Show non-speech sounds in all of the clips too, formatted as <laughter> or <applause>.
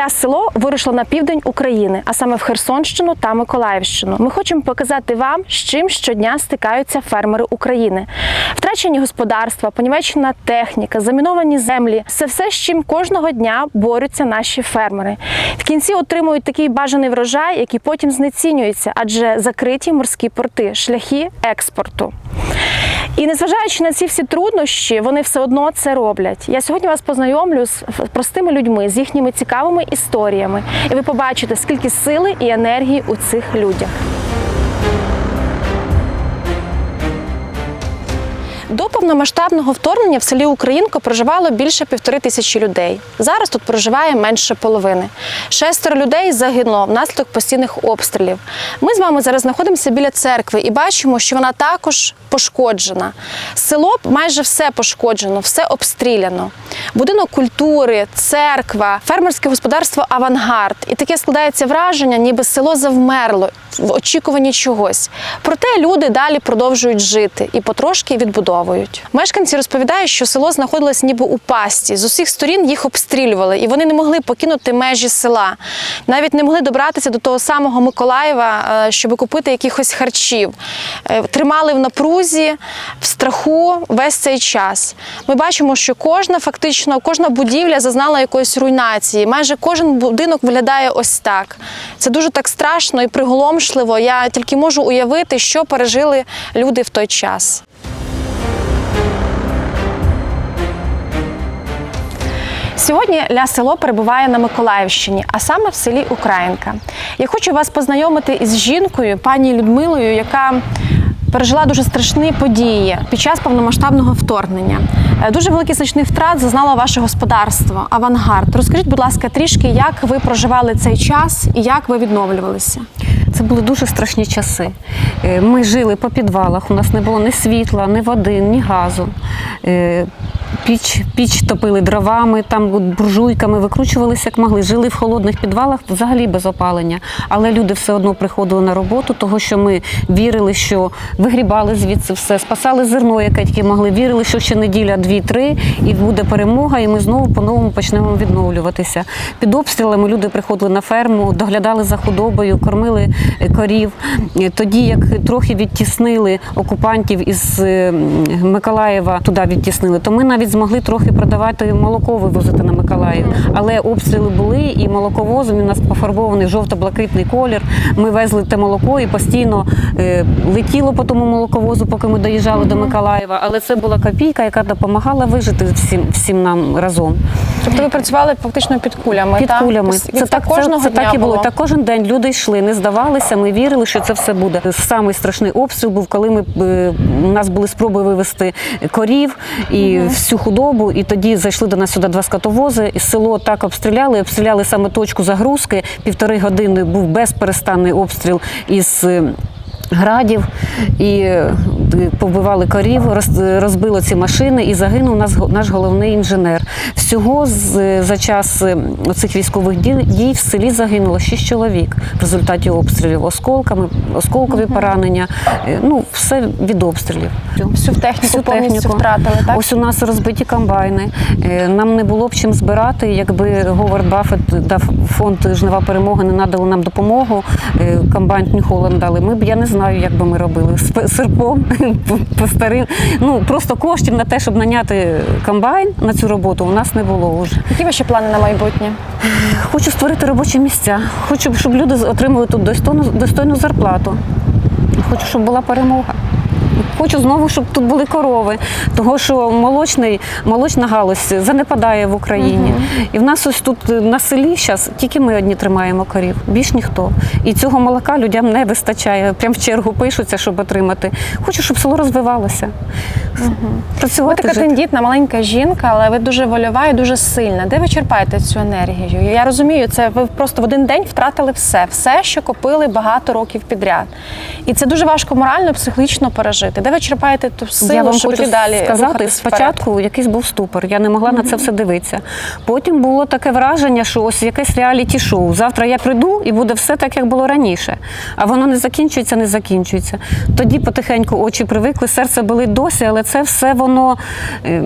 Ля село вирушила на південь України, а саме в Херсонщину та Миколаївщину. Ми хочемо показати вам, з чим щодня стикаються фермери України. Втрачені господарства, понівечена техніка, заміновані землі це все, з чим кожного дня борються наші фермери. В кінці отримують такий бажаний врожай, який потім знецінюється, адже закриті морські порти, шляхи експорту. І незважаючи на ці всі труднощі, вони все одно це роблять. Я сьогодні вас познайомлю з простими людьми, з їхніми цікавими історіями, і ви побачите, скільки сили і енергії у цих людях. До повномасштабного вторгнення в селі Українко проживало більше півтори тисячі людей. Зараз тут проживає менше половини. Шестеро людей загинуло внаслідок постійних обстрілів. Ми з вами зараз знаходимося біля церкви і бачимо, що вона також пошкоджена. Село майже все пошкоджено, все обстріляно. Будинок культури, церква, фермерське господарство Авангард. І таке складається враження, ніби село завмерло в очікуванні чогось. Проте люди далі продовжують жити і потрошки відбудовують. Мешканці розповідають, що село знаходилось ніби у пасті. З усіх сторін їх обстрілювали, і вони не могли покинути межі села. Навіть не могли добратися до того самого Миколаєва, е, щоб купити якихось харчів. Е, Тримали в напрузі, в страху весь цей час. Ми бачимо, що кожна фактично кожна будівля зазнала якоїсь руйнації. Майже кожен будинок виглядає ось так. Це дуже так страшно і приголомшливо. Я тільки можу уявити, що пережили люди в той час. Сьогодні ля село перебуває на Миколаївщині, а саме в селі Українка. Я хочу вас познайомити із жінкою, пані Людмилою, яка пережила дуже страшні події під час повномасштабного вторгнення. Е, Дуже великий значний втрат зазнало ваше господарство Авангард. Розкажіть, будь ласка, трішки, як ви проживали цей час і як ви відновлювалися? Це були дуже страшні часи. Е, Ми жили по підвалах, у нас не було ні світла, ні води, ні газу. Піч, піч топили дровами, там буржуйками викручувалися як могли. Жили в холодних підвалах взагалі без опалення. Але люди все одно приходили на роботу, того що ми вірили, що вигрібали звідси все, спасали зерно, яке тільки могли. Вірили, що ще неділя, дві-три, і буде перемога, і ми знову по-новому почнемо відновлюватися. Під обстрілами люди приходили на ферму, доглядали за худобою, кормили корів. Тоді, як трохи відтіснили окупантів із Миколаєва, туди відтіснили, то ми навіть змогли трохи продавати молоко вивозити на Миколаїв. Але обстріли були, і молоковозом у нас пофарбований жовто-блакитний колір. Ми везли те молоко і постійно е, летіло по тому молоковозу, поки ми доїжджали до Миколаєва. Але це була копійка, яка допомагала вижити всім, всім нам разом. Тобто ви працювали фактично під кулями? Під так? кулями. Це, Це так, кожного це, це дня так і було. було. Так кожен день люди йшли, не здавалися. Ми вірили, що це все буде. Самий страшний обстріл був, коли ми е, у нас були спроби вивезти корів і всю худобу. І тоді зайшли до нас сюди два скотовози. І село так обстріляли. Обстріляли саме точку загрузки. Півтори години був безперестанний обстріл із. е, Градів і побивали корів, роз- розбило ці машини, і загинув нас наш головний інженер. Всього з- за час е, цих військових дій, в селі загинуло шість чоловік в результаті обстрілів, осколками, осколкові поранення. е, Ну, все від обстрілів. Всю техніку Всю повністю техніку. втратили, так? Ось у нас розбиті комбайни. Е, Нам не було б чим збирати, якби Говард Баффет дав фонд Жнива перемоги, не надали нам допомогу. Комбайн New дали. Ми б я не знаю, як би ми робили. З серпом <laughs> по- старим. Ну просто коштів на те, щоб наняти комбайн на цю роботу, у нас не було вже. Які ваші плани на майбутнє? Хочу створити робочі місця. Хочу, щоб люди отримали тут достойну, достойну зарплату. Хочу, щоб була перемога. Хочу знову, щоб тут були корови, того що молочний, молочна галузь занепадає в Україні. І в нас ось тут на селі зараз тільки ми одні тримаємо корів, більш ніхто. І цього молока людям не вистачає. Прям в чергу пишуться, щоб отримати. Хочу, щоб село розвивалося. Ви Працювати. така тендітна, маленька жінка, але ви дуже вольова і дуже сильна. Де ви черпаєте цю енергію? Я розумію, це ви просто в один день втратили все, все, що копили багато років підряд. І це дуже важко морально, психологічно пережити. Де ви черпаєте ту силу, я вам щоб хочу далі сказати, рухатись вперед? спочатку якийсь був ступор. Я не могла на це все дивитися. Потім було таке враження, що ось якесь реаліті-шоу. Завтра я прийду і буде все так, як було раніше. А воно не закінчується, не закінчується. Тоді потихеньку очі привикли, серце болить досі, але це все воно, е,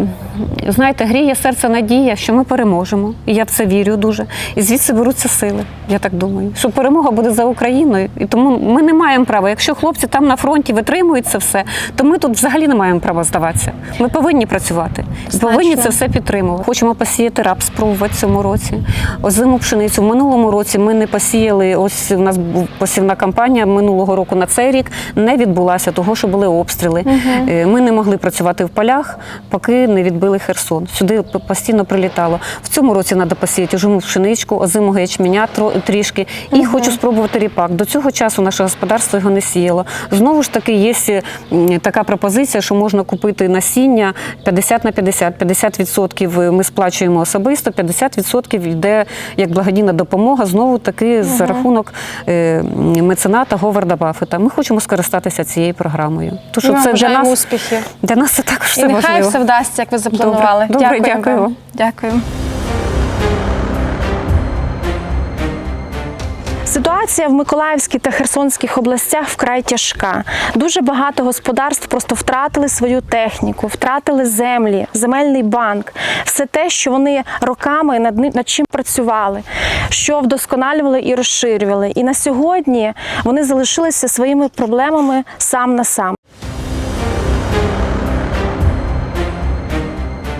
знаєте, гріє серце надія, що ми переможемо. І я в це вірю дуже. І звідси беруться сили, я так думаю. Що перемога буде за Україною. І тому ми не маємо права. Якщо хлопці там на фронті витримують це все, то ми тут взагалі не маємо права здаватися. Ми повинні працювати. І повинні це все підтримувати. Хочемо посіяти рапс, спробувати в цьому році. Озиму пшеницю. В минулому році ми не посіяли. Ось у нас посівна кампанія минулого року на цей рік не відбулася, того що були обстріли. Е, Ми не могли працювати в полях, поки не відбили Херсон. Сюди постійно прилітало. В цьому році треба посіяти озиму пшеничку, озимого ячменя трішки. І хочу спробувати ріпак. До цього часу наше господарство його не сіяло. Знову ж таки, є м, така пропозиція, що можна купити насіння 50 на 50. 50% ми сплачуємо особисто, 50% йде як благодійна допомога. Знову таки за рахунок е, мецената Говарда Баффета. Ми хочемо скористатися цією програмою. Ми це для нас, успіхів. для нас це також все І нехай важливо. все вдасться, як ви запланували. Добре. Добре, Дякую дякую. Дякую. Ситуація в Миколаївській та Херсонських областях вкрай тяжка. Дуже багато господарств просто втратили свою техніку, втратили землі, земельний банк, все те, що вони роками над над чим працювали, що вдосконалювали і розширювали. І на сьогодні вони залишилися своїми проблемами сам на сам.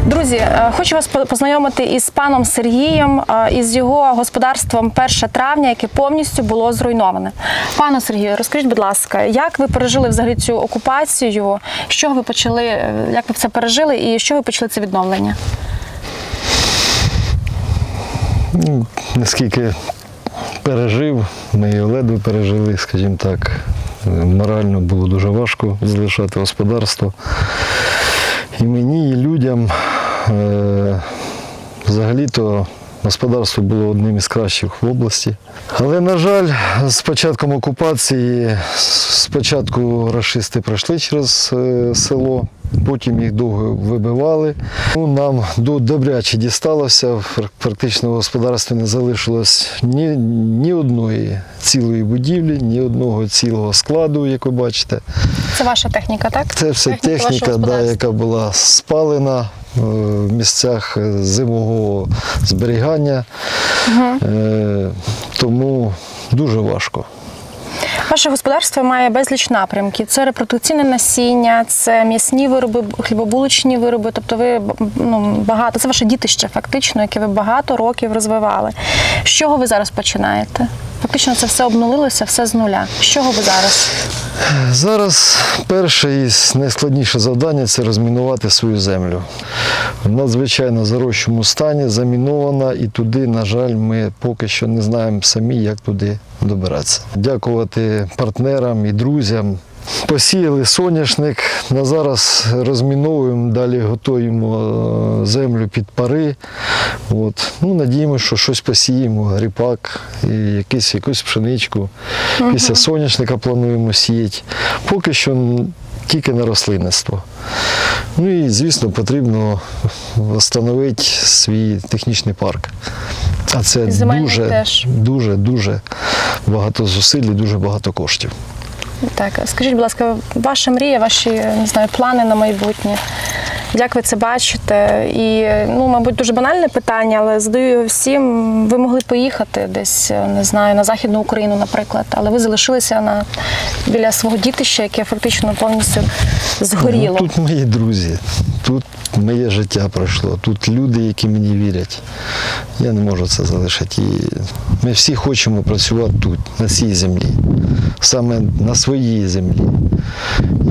Друзі, е, хочу вас познайомити із паном Сергієм, е, із його господарством 1 травня, яке повністю було зруйноване. Пане Сергію, розкажіть, будь ласка, як ви пережили взагалі цю окупацію? Чого ви почали, е, як ви це пережили, і чого ви почали це відновлення? Ну, наскільки пережив, ми ледве пережили, скажімо так. Морально було дуже важко залишати господарство. І мені, і людям е, взагалі-то господарство було одним із кращих в області. Але, на жаль, з початком окупації, спочатку рашисти пройшли через е, село, потім їх довго вибивали. Ну, нам до- добряче дісталося, практично в господарстві не залишилось ні, ні одної цілої будівлі, ні одного цілого складу, як ви бачите. Це ваша техніка, так? Це все Техніка техніка, да, яка була спалена в місцях е, зимового зберігання. Е, Тому дуже важко. Ваше господарство має безліч напрямків. Це репродукційне насіння, це м'ясні вироби, хлібобулочні вироби. Тобто ви ну, багато, це ваше дітище, фактично, яке ви багато років розвивали. З чого ви зараз починаєте? Фактично це все обнулилося, все з нуля. З чого ви зараз? Зараз перше із найскладніше завдання це розмінувати свою землю. В надзвичайно зарощому стані, замінована, і туди, на жаль, ми поки що не знаємо самі, як туди добиратися. Дякувати партнерам і друзям. Посіяли соняшник, на зараз розміновуємо, далі готуємо е, землю під пари. От. Ну, надіємося, що щось посіємо, ріпак, і якийсь, якусь пшеничку. Після соняшника плануємо сіяти. Поки що тільки на рослинництво. Ну і, звісно, потрібно встановити свій технічний парк. А це дуже, теж. дуже, дуже багато зусиль і дуже багато коштів. Так, скажіть, будь ласка, ваша мрія, ваші не знаю, плани на майбутнє. Як ви це бачите? І, ну, мабуть, дуже банальне питання, але задаю його всім. Ви могли поїхати десь, не знаю, на Західну Україну, наприклад, але ви залишилися на, біля свого дітища, яке фактично повністю згоріло. Ну, тут мої друзі, тут моє життя пройшло, тут люди, які мені вірять. Я не можу це залишити. І ми всі хочемо працювати тут, на цій землі, саме на своїй землі.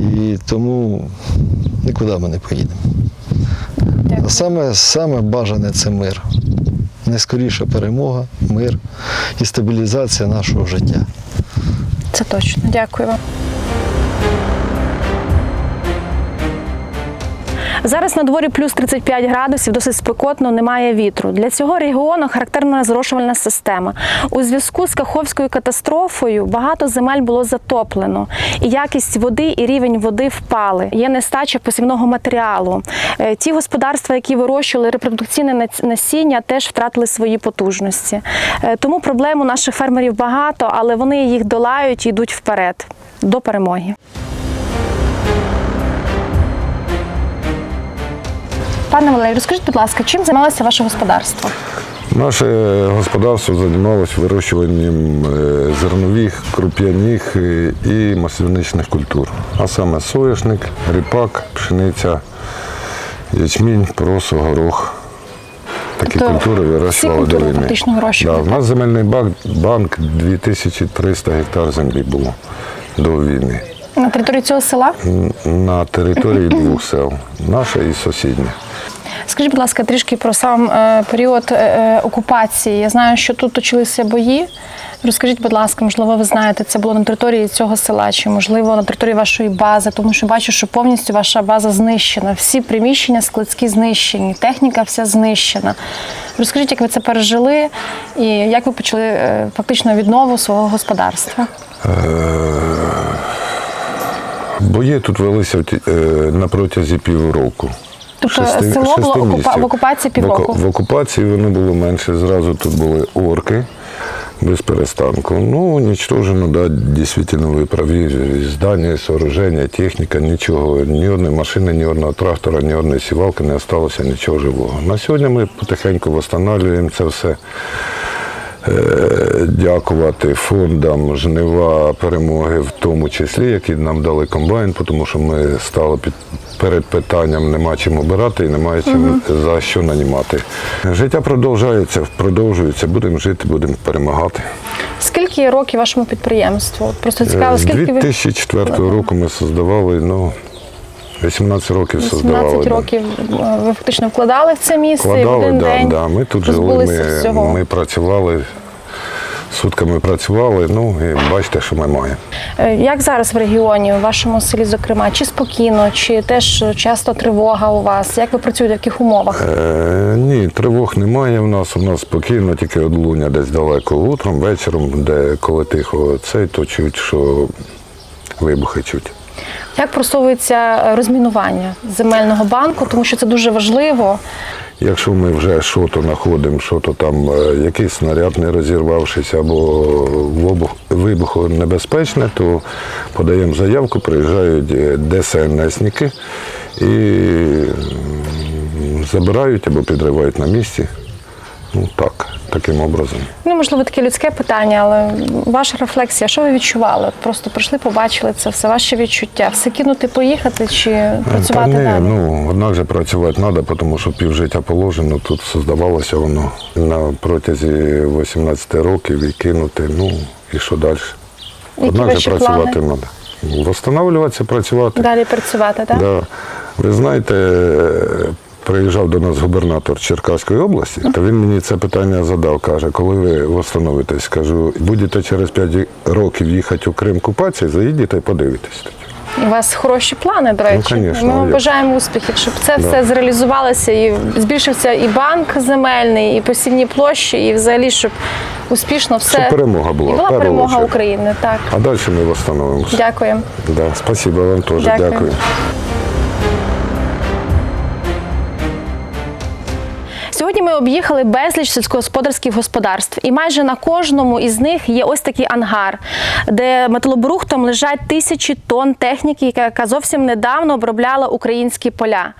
І тому нікуди ми не поїдемо. А саме, саме бажане це мир. Найскоріша перемога, мир і стабілізація нашого життя. Це точно. Дякую вам. Зараз на дворі плюс 35 градусів, досить спекотно, немає вітру. Для цього регіону характерна зрошувальна система. У зв'язку з Каховською катастрофою багато земель було затоплено, і якість води і рівень води впали. Є нестача посівного матеріалу. Е, Ті господарства, які вирощували репродукційне насіння, теж втратили свої потужності. Е, Тому проблем у наших фермерів багато, але вони їх долають і йдуть вперед до перемоги. Пане Валерій, розкажіть, будь ласка, чим займалося ваше господарство? Наше господарство займалося вирощуванням е, зернових, круп'яних е, і масляничних культур, а саме соняшник, ріпак, пшениця, ячмінь, просо, горох. Такі Тобто культури вирощували до війни. Да, у нас земельний банк, банк 2300 гектар землі було до війни. На території цього села? На території двох сел, наше і сусіднє. Скажіть, будь ласка, трішки про сам е, період е, е, окупації. Я знаю, що тут точилися бої. Розкажіть, будь ласка, можливо, ви знаєте, це було на території цього села, чи можливо на території вашої бази, тому що бачу, що повністю ваша база знищена. Всі приміщення складські знищені, техніка вся знищена. Розкажіть, як ви це пережили і як ви почали фактично віднову свого господарства? Бої тут велися на протязі півроку. Тобто село було окупа- місяців. в окупації півроку? В окупації воно було менше. Зразу тут були орки без перестанку. Ну, нічтожено, да, дійсно, ви праві. Здання, сооруження, техніка, нічого. Ні одної машини, ні одного трактора, ні одної сівалки не залишилося нічого живого. На сьогодні ми потихеньку встановлюємо це все. Е, дякувати фондам жнива перемоги, в тому числі, які нам дали комбайн, тому що ми стали під перед питанням нема чим обирати і немає чим за що нанімати. Життя продовжується, продовжується. Будемо жити, будемо перемагати. Скільки років вашому підприємству? Просто цікаво, Е, скільки ви року ми создавали, ну, 18 років создавали. 18 да. років е, ви фактично вкладали в це місце і в Вкладали, один да, день. да. Ми тут жили, позбулися ми, всього. ми працювали, сутками працювали, ну і бачите, що ми маємо. Е, Як зараз в регіоні, у вашому селі, зокрема, чи спокійно, чи теж часто тривога у вас? Як ви працюєте, в яких умовах? Е, ні, тривог немає в нас. У нас спокійно, тільки одлуння десь далеко утром, вечором, де коли тихо цей, то чуть, що вибухи чуть. Як просовується е, розмінування земельного банку, тому що це дуже важливо. Якщо ми вже що знаходимо, що то там е, якийсь снаряд не розірвавшись або вибух, вибухонебезпечне, то подаємо заявку, приїжджають е, ДСНСники і забирають або підривають на місці. Ну так, таким образом. Ну, можливо, таке людське питання, але ваша рефлексія, що ви відчували? Просто прийшли, побачили це все, ваші відчуття. Все кинути, поїхати чи працювати Та ні, далі? ну однак же працювати треба, тому що півжиття положено. Тут создавалося воно на протязі 18 років і кинути. Ну і що далі? Які Однак же працювати треба. Восстанавливатися, працювати. Далі працювати, так? Да. Ви знаєте, приїжджав до нас губернатор Черкаської області, то він мені це питання задав. Каже, коли ви восстановитесь, кажу, будете через 5 років їхати у Крим купатися, заїдете і подивитесь. У вас хороші плани, до речі. конечно, Ми а вам бажаємо успіхів, щоб це Да. все зреалізувалося і збільшився і банк земельний, і посівні площі, і взагалі, щоб успішно все Щоб перемога була, І була перемога чергу. України. Так. А далі ми восстановимося. Дякую. Да, спасибо вам теж. Дякую. Дякую. Об'їхали безліч сільськогосподарських господарств, і майже на кожному із них є ось такий ангар, де металобрухтом лежать тисячі тонн техніки, яка- зовсім недавно обробляла українські поля.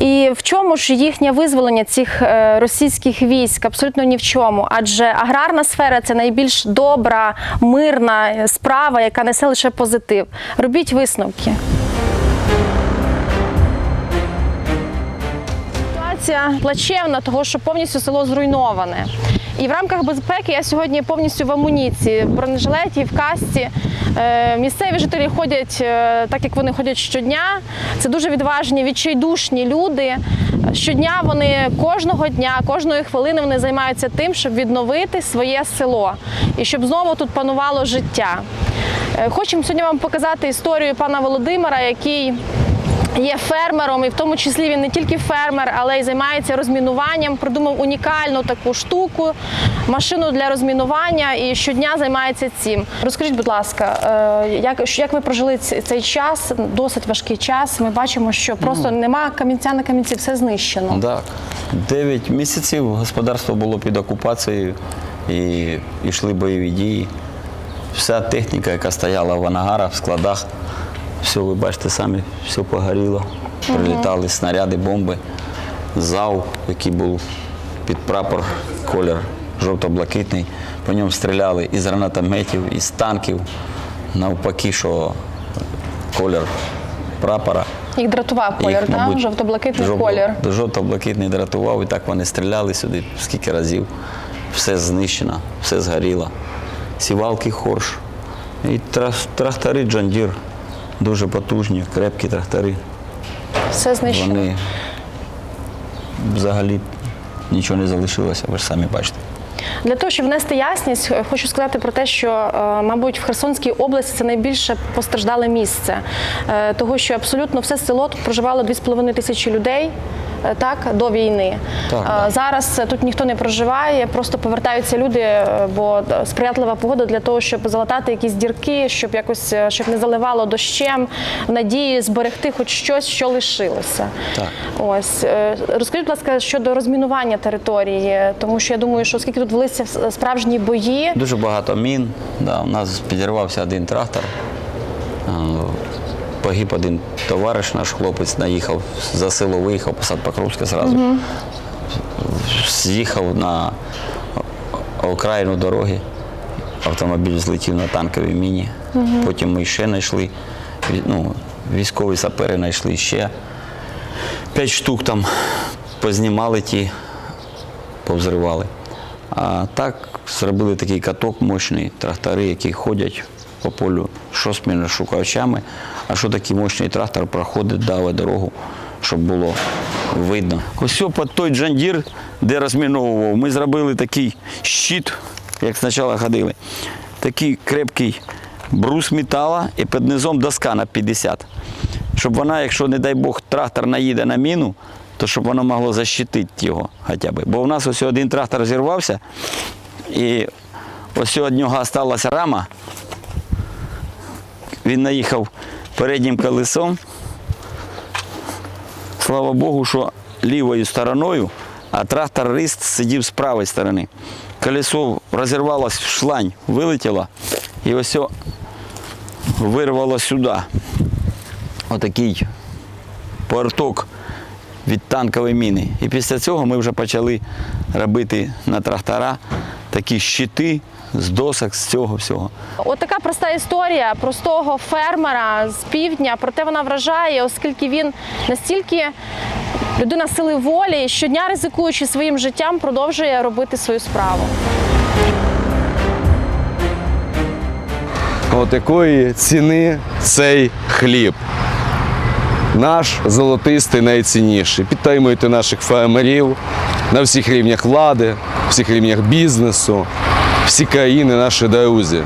І в чому ж їхнє визволення цих е, російських військ? Абсолютно ні в чому. Адже аграрна сфера це найбільш добра, мирна справа, яка несе лише позитив. Робіть висновки. Ситуація плачевна, того що повністю село зруйноване. І в рамках безпеки я сьогодні повністю в амуніції, в бронежилеті, в касті. Е, Місцеві жителі ходять е, так, як вони ходять щодня. Це дуже відважні, відчайдушні люди. Щодня вони кожного дня, кожної хвилини вони займаються тим, щоб відновити своє село і щоб знову тут панувало життя. Е, Хочемо сьогодні вам показати історію пана Володимира, який є фермером, і в тому числі він не тільки фермер, але й займається розмінуванням. Придумав унікальну таку штуку, машину для розмінування і щодня займається цим. Розкажіть, будь ласка, е, як, як ви прожили цей час? Досить важкий час. Ми бачимо, що просто нема камінця на камінці, все знищено. Так. Дев'ять місяців господарство було під окупацією і йшли бойові дії. Вся техніка, яка стояла в ангарах, в складах, все, ви бачите самі, все погоріло. Прилітали снаряди, бомби, зал, який був під прапор, колір жовто-блакитний. По ньому стріляли із гранатометів, із танків. Навпаки, що колір прапора. Їх дратував колір, Їх, так? мабуть, Жовто-блакитний жовто- колір. Жовто-блакитний дратував, і так вони стріляли сюди скільки разів. Все знищено, все згоріло. Сівалки хорш. І тра- трактори Джондір. Дуже потужні, крепкі трактори. Все знищено. Вони взагалі нічого не залишилося, ви ж самі бачите. Для того, щоб внести ясність, хочу сказати про те, що, е, мабуть, в Херсонській області це найбільше постраждале місце, Е, того, що абсолютно все село тут проживало 2,5 тисячі людей. Е, Так, до війни Так, Е, зараз тут ніхто не проживає, просто повертаються люди, е, бо сприятлива погода для того, щоб залатати якісь дірки, щоб якось щоб не заливало дощем, в надії зберегти хоч щось, що лишилося. Так. Ось розкажіть, будь ласка, щодо розмінування території, тому що я думаю, що оскільки тут велися справжні бої, Дуже багато мін. Да, у нас підірвався один трактор. Погиб один товариш, наш хлопець, наїхав за село, виїхав, посад Покровська зразу. З'їхав на окраїну дороги. Автомобіль злетів на танковій міні. Потім ми ще знайшли. Ну, військові сапери знайшли ще. П'ять штук там познімали ті, повзривали. А так зробили такий каток мощний, трактори, які ходять по полю шосміни шукачами. А що такий мощний трактор проходить, даве дорогу, щоб було видно. Ось під той джандір, де розміновував, ми зробили такий щит, як спочатку ходили. Такий крепкий брус метала і під низом доска на 50. Щоб вона, якщо, не дай Бог, трактор наїде на міну, то щоб воно могло защитити його хоча б. Бо у нас ось один трактор зірвався, і ось від нього залишилася рама. Він наїхав переднім колесом. Слава Богу, що лівою стороною, а тракторист сидів з правої сторони. Колесо розірвалося в шлань, вилетіло, і ось вирвало сюди. Отакий порток від танкової міни. І після цього ми вже почали робити на трактора такі щити з досок, з цього всього. от така проста історія простого фермера з півдня, проте вона вражає, оскільки він настільки людина сили волі, щодня ризикуючи своїм життям, продовжує робити свою справу. От якої ціни цей хліб. Наш золотистий найцінніший. Підтримуйте наших фермерів на всіх рівнях влади, всіх рівнях бізнесу, всі країни наші друзі.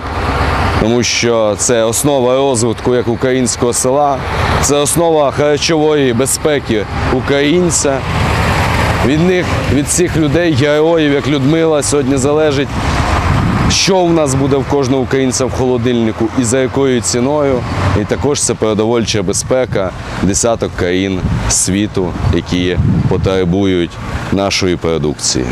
Тому що це основа розвитку як українського села, це основа харчової безпеки українця. Від них, від цих людей, героїв, як Людмила, сьогодні залежить що в нас буде в кожного українця в холодильнику і за якою ціною. І також це продовольча безпека десяток країн світу, які потребують нашої продукції.